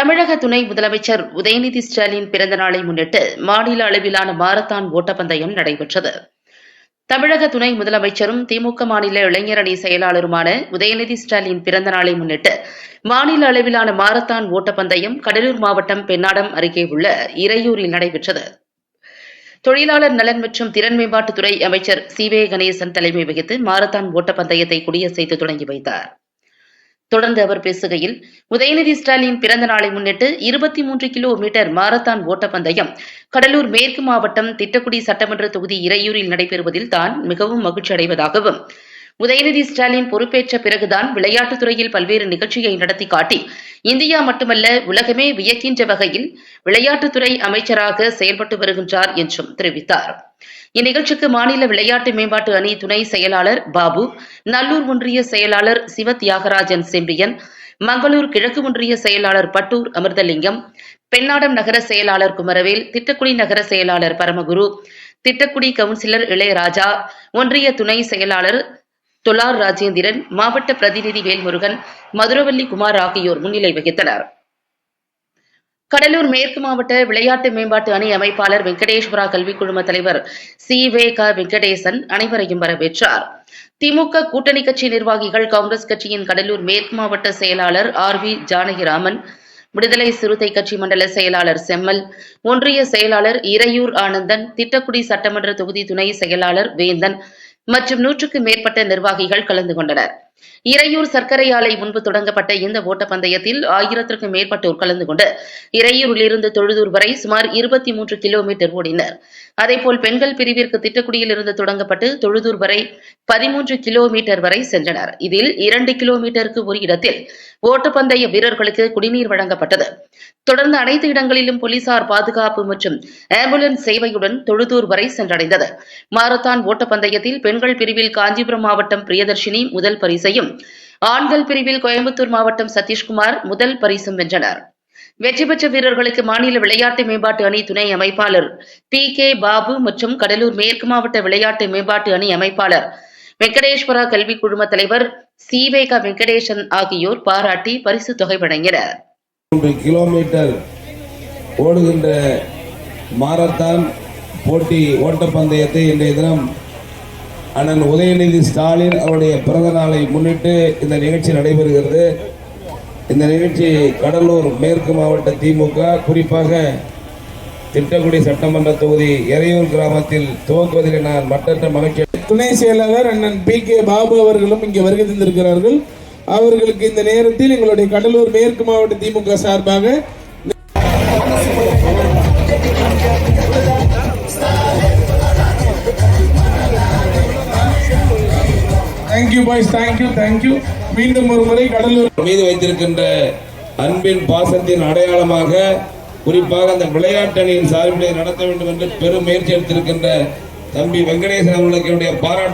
தமிழக துணை முதலமைச்சர் உதயநிதி ஸ்டாலின் பிறந்த நாளை முன்னிட்டு மாநில அளவிலான மாரத்தான் ஓட்டப்பந்தயம் நடைபெற்றது. தமிழக துணை முதலமைச்சரும் திமுக மாநில இளைஞரணி செயலாளருமான உதயநிதி ஸ்டாலின் பிறந்த நாளை முன்னிட்டு மாநில அளவிலான மாரத்தான் ஓட்டப்பந்தயம் கடலூர் மாவட்டம் பெண்ணாடம் அருகே உள்ள இறையூரில் நடைபெற்றது. தொழிலாளர் நலன் மற்றும் திறன் மேம்பாட்டுத்துறை அமைச்சர் சி வே கணேசன் தலைமை வகித்து மாரத்தான் ஓட்டப்பந்தயத்தை கொடியசைத்து தொடங்கி வைத்தார். தொடர்ந்து அவர் பேசுகையில் உதயநிதி ஸ்டாலின் பிறந்த நாளை முன்னிட்டு இருபத்தி மூன்று கிலோமீட்டர் மாரத்தான் ஓட்டப்பந்தயம் கடலூர் மேற்கு மாவட்டம் திட்டக்குடி சட்டமன்ற தொகுதி இறையூரில் நடைபெறுவதில் தான் மிகவும் மகிழ்ச்சி அடைவதாகவும் உதயநிதி ஸ்டாலின் பொறுப்பேற்ற பிறகுதான் விளையாட்டுத்துறையில் பல்வேறு நிகழ்ச்சியை நடத்தி காட்டி இந்தியா மட்டுமல்ல உலகமே வியக்கின்ற வகையில் விளையாட்டுத்துறை அமைச்சராக செயல்பட்டு வருகின்றார் என்றும் தெரிவித்தார். இந்நிகழ்ச்சிக்கு மாநில விளையாட்டு மேம்பாட்டு அணி துணை செயலாளர் பாபு நல்லூர் ஒன்றிய செயலாளர் சிவ தியாகராஜன் செம்பியன் மங்களூர் கிழக்கு ஒன்றிய செயலாளர் பட்டூர் அமிர்தலிங்கம் பெண்ணாடம் நகர செயலாளர் குமரவேல் திட்டக்குடி நகர செயலாளர் பரமகுரு திட்டக்குடி கவுன்சிலர் இளையராஜா ஒன்றிய துணை செயலாளர் துலார் ராஜேந்திரன் மாவட்ட பிரதிநிதி வேல்முருகன் மதுரவல்லி குமார் ஆகியோர் முன்னிலை வகித்தனர். கடலூர் மேற்கு மாவட்ட விளையாட்டு மேம்பாட்டு அணி அமைப்பாளர் வெங்கடேஸ்வரா கல்விக் குழும தலைவர் சி. வே. க. வெங்கடேசன் அனைவரையும் வரவேற்றார். திமுக கூட்டணி கட்சி நிர்வாகிகள் காங்கிரஸ் கட்சியின் கடலூர் மேற்கு மாவட்ட செயலாளர் ஆர். வி. ஜானகிராமன் விடுதலை சிறுத்தை கட்சி மண்டல செயலாளர் செம்மல் ஒன்றிய செயலாளர் இறையூர் ஆனந்தன் திட்டக்குடி சட்டமன்ற தொகுதி துணை செயலாளர் வேந்தன் மற்றும் நூற்றுக்கு மேற்பட்ட நிர்வாகிகள் கலந்து கொண்டனர். இறையூர் சர்க்கரை ஆலை முன்பு தொடங்கப்பட்ட இந்த ஓட்டப்பந்தயத்தில் ஆயிரத்திற்கும் மேற்பட்டோர் கலந்து கொண்டு இறையூரிலிருந்து தொழுதூர் வரை சுமார் இருபத்தி மூன்று கிலோமீட்டர் ஓடினர். அதேபோல் பெண்கள் பிரிவிற்கு திட்டக்குடியில் இருந்து தொடங்கப்பட்டு தொழுதூர் வரை பதிமூன்று கிலோமீட்டர் வரை சென்றனர். இதில் இரண்டு கிலோமீட்டருக்கு ஒரு இடத்தில் ஓட்டப்பந்தய வீரர்களுக்கு குடிநீர் வழங்கப்பட்டது. தொடர்ந்து அனைத்து இடங்களிலும் போலீசார் பாதுகாப்பு மற்றும் ஆம்புலன்ஸ் சேவையுடன் தொழுதூர் வரை சென்றடைந்தது. மாரத்தான் ஓட்டப்பந்தயத்தில் பெண்கள் பிரிவில் காஞ்சிபுரம் மாவட்டம் பிரியதர்ஷினி முதல் பரிசை பரிசையும் ஆண்கள் பிரிவில் கோயம்புத்தூர் மாவட்டம் சதீஷ்குமார் முதல் பரிசும் வென்றனர். வெற்றி பெற்ற வீரர்களுக்கு மாநில விளையாட்டு மேம்பாட்டு அணி துணை அமைப்பாளர் பி கே பாபு மற்றும் கடலூர் மேற்கு மாவட்ட விளையாட்டு மேம்பாட்டு அணி அமைப்பாளர் வெங்கடேஸ்வரா கல்விக் குழும தலைவர் சீவேகா வெங்கடேசன் ஆகியோர் பாராட்டி பரிசு தொகை வழங்கினர். கிலோமீட்டர் ஓடுகின்ற மாரத்தான் போட்டி ஓட்டப்பந்தயத்தை இன்றைய தினம் அண்ணன் உதயநிதி ஸ்டாலின் அவருடைய பிறந்த நாளை முன்னிட்டு இந்த நிகழ்ச்சி நடைபெறுகிறது. இந்த நிகழ்ச்சி கடலூர் மேற்கு மாவட்ட திமுக குறிப்பாக திட்டக்குடி சட்டமன்ற தொகுதி எறையூர் கிராமத்தில் துவங்குவதில் நான் மற்ற மகிழ்ச்சி. துணை செயலாளர் அண்ணன் பி கே பாபு அவர்களும் இங்கே வருகை தந்திருக்கிறார்கள். அவர்களுக்கு இந்த நேரத்தில் எங்களுடைய கடலூர் மேற்கு மாவட்ட திமுக சார்பாக தேங்க்யூ பாய்ஸ் தேங்க்யூ தேங்க்யூ மீண்டும் ஒரு முறை கடலூர் மீது வைத்திருக்கின்ற அன்பின் பாசத்தின் அடையாளமாக குறிப்பாக அந்த விளையாட்டு அணியின் சார்பிலே நடத்த வேண்டும் என்று பெரும் முயற்சி எடுத்திருக்கின்ற தம்பி வெங்கடேசன் அவர்களுக்கு என்னுடைய பாராட்டு